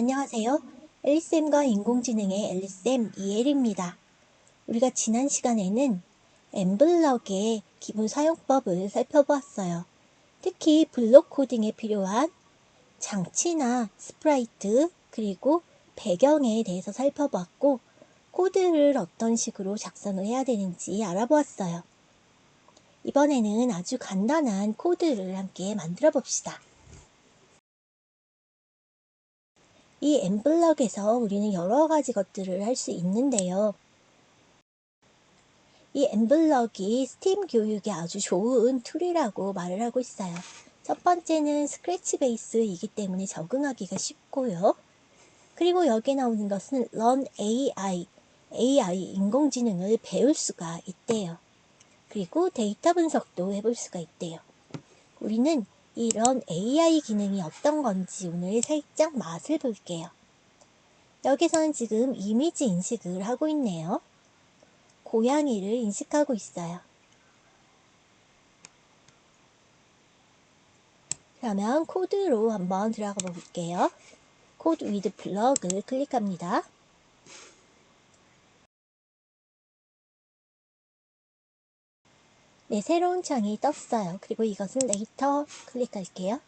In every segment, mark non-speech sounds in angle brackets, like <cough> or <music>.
안녕하세요. 앨리쌤과 인공지능의 앨리쌤 이엘입니다. 우리가 지난 시간에는 엠블럭의 기본 사용법을 살펴보았어요. 특히 블록 코딩에 필요한 장치나 스프라이트 그리고 배경에 대해서 살펴보았고 코드를 어떤 식으로 작성을 해야 되는지 알아보았어요. 이번에는 아주 간단한 코드를 함께 만들어 봅시다. 이 엠블럭에서 우리는 여러 가지 것들을 할 수 있는데요. 이 엠블럭이 스팀 교육에 아주 좋은 툴이라고 말을 하고 있어요. 첫 번째는 스크래치 베이스이기 때문에 적응하기가 쉽고요. 그리고 여기에 나오는 것은 Learn AI, AI 인공지능을 배울 수가 있대요. 그리고 데이터 분석도 해볼 수가 있대요. 우리는 이런 AI 기능이 어떤 건지 오늘 살짝 맛을 볼게요. 여기서는 지금 이미지 인식을 하고 있네요. 고양이를 인식하고 있어요. 그러면 코드로 한번 들어가 볼게요. 코드 위드 블럭을 클릭합니다. 네, 새로운 창이 떴어요. 그리고 이것은 레이터 클릭할게요.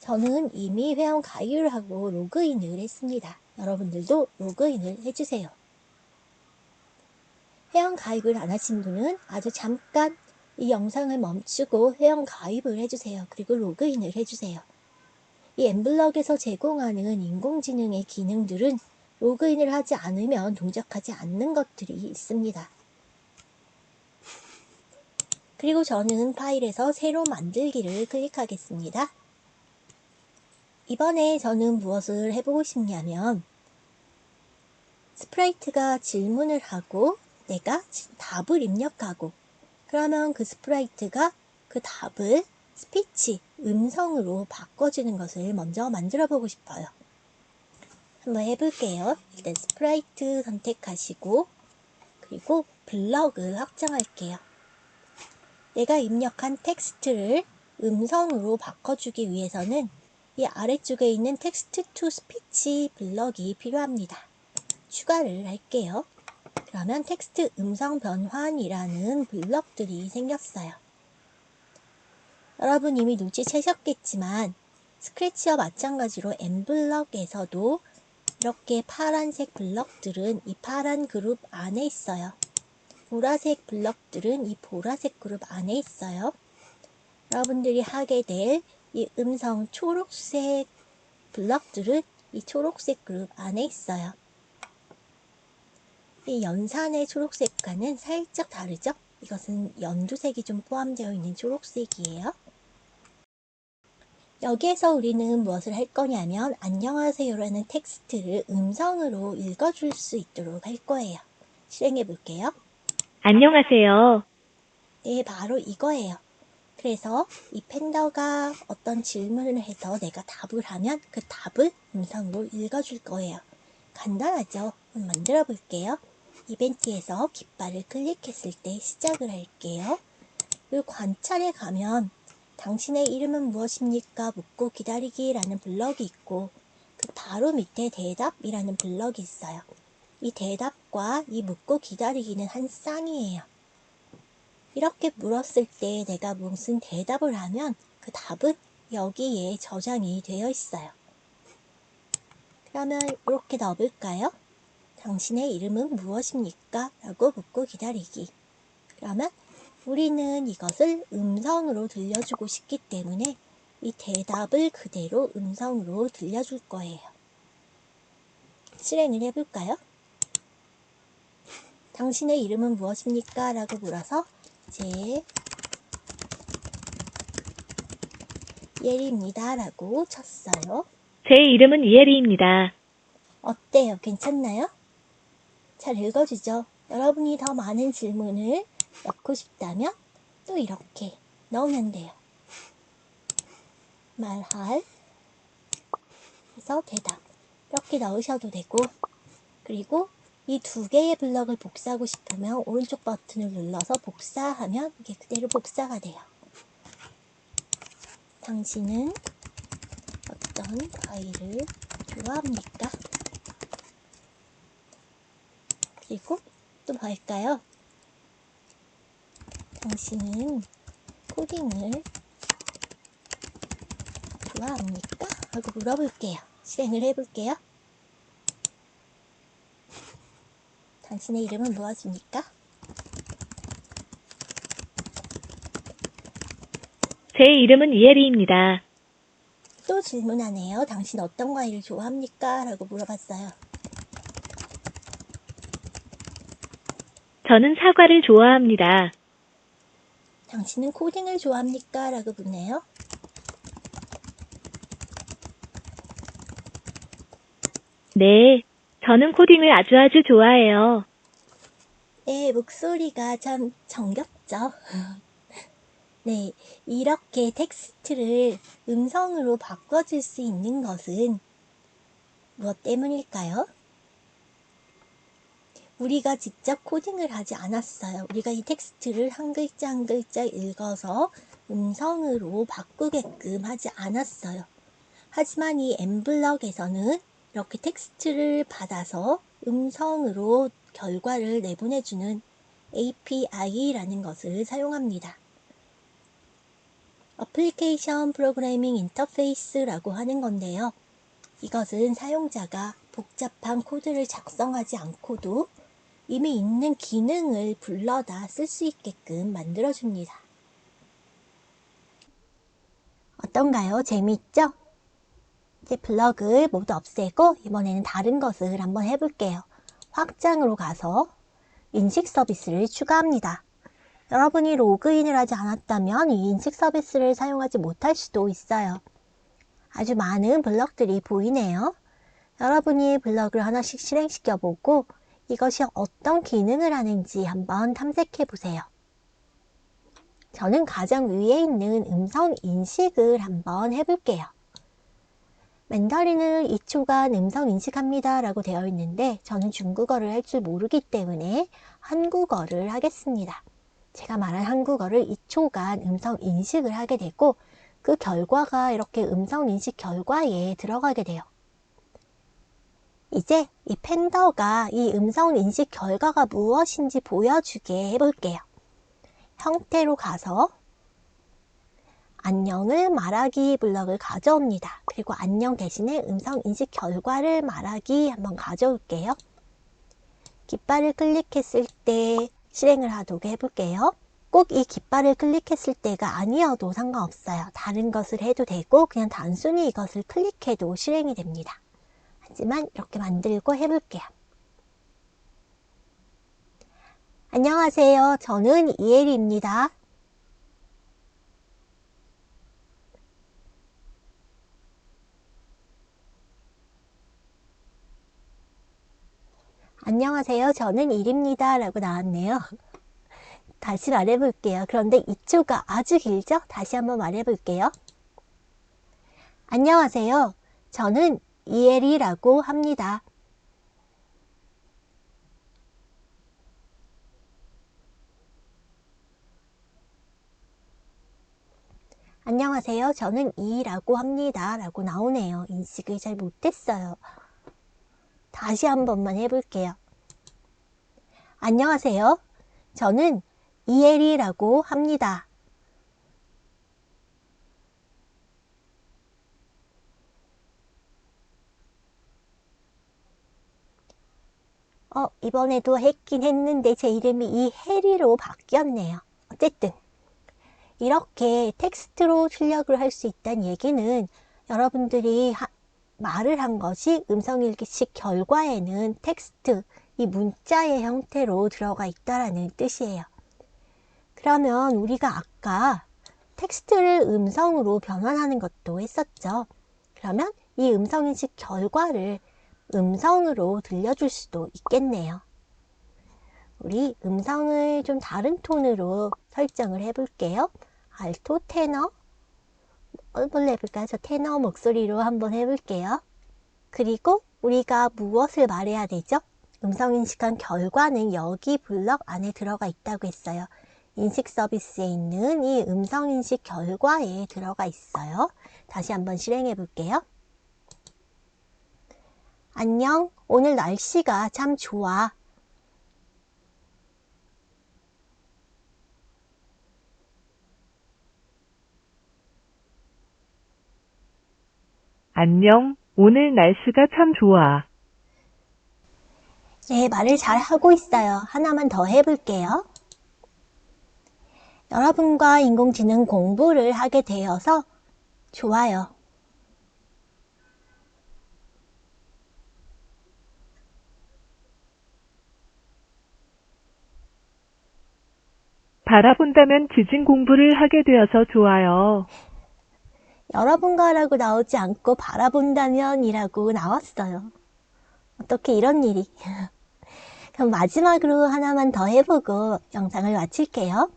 저는 이미 회원 가입을 하고 로그인을 했습니다. 여러분들도 로그인을 해주세요. 회원 가입을 안 하신 분은 아주 잠깐 이 영상을 멈추고 회원 가입을 해주세요. 그리고 로그인을 해주세요. 이 엠블럭에서 제공하는 인공지능의 기능들은 로그인을 하지 않으면 동작하지 않는 것들이 있습니다. 그리고 저는 파일에서 새로 만들기를 클릭하겠습니다. 이번에 저는 무엇을 해보고 싶냐면 스프라이트가 질문을 하고 내가 답을 입력하고 그러면 그 스프라이트가 그 답을 스피치, 음성으로 바꿔주는 것을 먼저 만들어 보고 싶어요. 한번 해볼게요. 일단 스프라이트 선택하시고 그리고 블럭을 확장할게요. 내가 입력한 텍스트를 음성으로 바꿔주기 위해서는 이 아래쪽에 있는 텍스트 투 스피치 블럭이 필요합니다. 추가를 할게요. 그러면 텍스트 음성 변환이라는 블럭들이 생겼어요. 여러분 이미 눈치채셨겠지만 스크래치와 마찬가지로 엠블럭에서도 이렇게 파란색 블럭들은 이 파란 그룹 안에 있어요. 보라색 블럭들은 이 보라색 그룹 안에 있어요. 여러분들이 하게 될 이 음성 초록색 블럭들은 이 초록색 그룹 안에 있어요. 이 연산의 초록색과는 살짝 다르죠? 이것은 연두색이 좀 포함되어 있는 초록색이에요. 여기에서 우리는 무엇을 할 거냐면 안녕하세요라는 텍스트를 음성으로 읽어줄 수 있도록 할 거예요. 실행해 볼게요. 안녕하세요. 네, 바로 이거예요. 그래서 이 팬더가 어떤 질문을 해서 내가 답을 하면 그 답을 음성으로 읽어줄 거예요. 간단하죠? 만들어 볼게요. 이벤트에서 깃발을 클릭했을 때 시작을 할게요. 그리고 관찰에 가면 당신의 이름은 무엇입니까? 묻고 기다리기라는 블럭이 있고 그 바로 밑에 대답이라는 블럭이 있어요. 이 대답과 이 묻고 기다리기는 한 쌍이에요. 이렇게 물었을 때 내가 무슨 대답을 하면 그 답은 여기에 저장이 되어 있어요. 그러면 이렇게 넣어볼까요? 당신의 이름은 무엇입니까? 라고 묻고 기다리기. 그러면 우리는 이것을 음성으로 들려주고 싶기 때문에 이 대답을 그대로 음성으로 들려줄 거예요. 실행을 해볼까요? 당신의 이름은 무엇입니까? 라고 물어서 이제 예리입니다. 라고 쳤어요. 제 이름은 이혜리입니다. 어때요? 괜찮나요? 잘 읽어주죠? 여러분이 더 많은 질문을 넣고 싶다면 또 이렇게 넣으면 돼요. 말할 그래서 대답 이렇게 넣으셔도 되고 그리고 이 두 개의 블럭을 복사하고 싶으면 오른쪽 버튼을 눌러서 복사하면 이게 그대로 복사가 돼요. 당신은 어떤 파일을 좋아합니까? 그리고 또뭐 할까요? 당신은 코딩을 좋아합니까? 하고 물어볼게요. 실행을 해볼게요. 당신의 이름은 무엇입니까? 제 이름은 이혜리입니다. 또 질문하네요. 당신 어떤 과일을 좋아합니까? 라고 물어봤어요. 저는 사과를 좋아합니다. 당신은 코딩을 좋아합니까? 라고 묻네요. 네, 저는 코딩을 아주 아주 좋아해요. 네, 목소리가 참 정겹죠? <laughs> 네, 이렇게 텍스트를 음성으로 바꿔줄 수 있는 것은 무엇 때문일까요? 우리가 직접 코딩을 하지 않았어요. 우리가 이 텍스트를 한 글자 한 글자 읽어서 음성으로 바꾸게끔 하지 않았어요. 하지만 이 엠블럭에서는 이렇게 텍스트를 받아서 음성으로 결과를 내보내주는 API라는 것을 사용합니다. 어플리케이션 프로그래밍 인터페이스라고 하는 건데요. 이것은 사용자가 복잡한 코드를 작성하지 않고도 이미 있는 기능을 불러다 쓸 수 있게끔 만들어줍니다. 어떤가요? 재미있죠? 이제 블럭을 모두 없애고 이번에는 다른 것을 한번 해볼게요. 확장으로 가서 인식 서비스를 추가합니다. 여러분이 로그인을 하지 않았다면 이 인식 서비스를 사용하지 못할 수도 있어요. 아주 많은 블럭들이 보이네요. 여러분이 블럭을 하나씩 실행시켜 보고 이것이 어떤 기능을 하는지 한번 탐색해 보세요. 저는 가장 위에 있는 음성 인식을 한번 해볼게요. 맨다린을 2초간 음성 인식합니다 라고 되어 있는데 저는 중국어를 할 줄 모르기 때문에 한국어를 하겠습니다. 제가 말한 한국어를 2초간 음성 인식을 하게 되고 그 결과가 이렇게 음성 인식 결과에 들어가게 돼요. 이제 이 팬더가 이 음성 인식 결과가 무엇인지 보여주게 해볼게요. 형태로 가서 안녕을 말하기 블럭을 가져옵니다. 그리고 안녕 대신에 음성 인식 결과를 말하기 한번 가져올게요. 깃발을 클릭했을 때 실행을 하도록 해볼게요. 꼭 이 깃발을 클릭했을 때가 아니어도 상관없어요. 다른 것을 해도 되고 그냥 단순히 이것을 클릭해도 실행이 됩니다. 하지만 이렇게 만들고 해볼게요. 안녕하세요. 저는 이혜리입니다. 안녕하세요. 저는 일입니다. 라고 나왔네요. 다시 말해볼게요. 그런데 2초가 아주 길죠? 다시 한번 말해볼게요. 안녕하세요. 저는 이혜리라고 합니다. 안녕하세요. 저는 이라고 합니다. 라고 나오네요. 인식을 잘 못했어요. 다시 한 번만 해볼게요. 안녕하세요. 저는 이혜리라고 합니다. 어, 이번에도 했긴 했는데 제 이름이 이혜리로 바뀌었네요. 어쨌든 이렇게 텍스트로 출력을 할 수 있다는 얘기는 여러분들이 하, 말을 한 것이 음성일기식 결과에는 텍스트, 이 문자의 형태로 들어가 있다라는 뜻이에요. 그러면 우리가 아까 텍스트를 음성으로 변환하는 것도 했었죠. 그러면 이 음성인식 결과를 음성으로 들려줄 수도 있겠네요. 우리 음성을 좀 다른 톤으로 설정을 해볼게요. 알토, 테너, 뭘로 해볼까요? 저 테너 목소리로 한번 해볼게요. 그리고 우리가 무엇을 말해야 되죠? 음성인식한 결과는 여기 블럭 안에 들어가 있다고 했어요. 인식 서비스에 있는 이 음성인식 결과에 들어가 있어요. 다시 한번 실행해 볼게요. 안녕. 오늘 날씨가 참 좋아. 안녕. 오늘 날씨가 참 좋아. 네, 말을 잘 하고 있어요. 하나만 더 해볼게요. 여러분과 인공지능 공부를 하게 되어서 좋아요. 바라본다면 지진 공부를 하게 되어서 좋아요. 여러분과라고 나오지 않고 바라본다면이라고 나왔어요. 어떻게 이런 일이. <laughs> 그럼 마지막으로 하나만 더 해보고 영상을 마칠게요.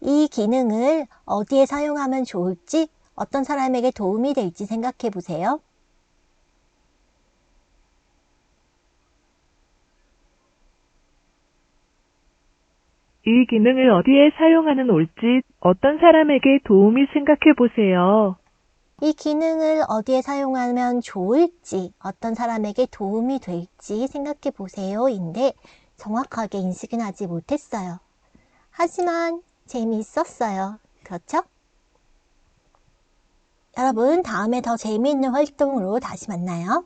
이 기능을 어디에 사용하면 좋을지, 어떤 사람에게 도움이 될지 생각해 보세요. 이 기능을 어디에 사용하는 옳지 어떤 사람에게 도움이 생각해 보세요. 이 기능을 어디에 사용하면 좋을지, 어떤 사람에게 도움이 될지 생각해 보세요인데 정확하게 인식은 하지 못했어요. 하지만 재미있었어요. 그렇죠? 여러분, 다음에 더 재미있는 활동으로 다시 만나요.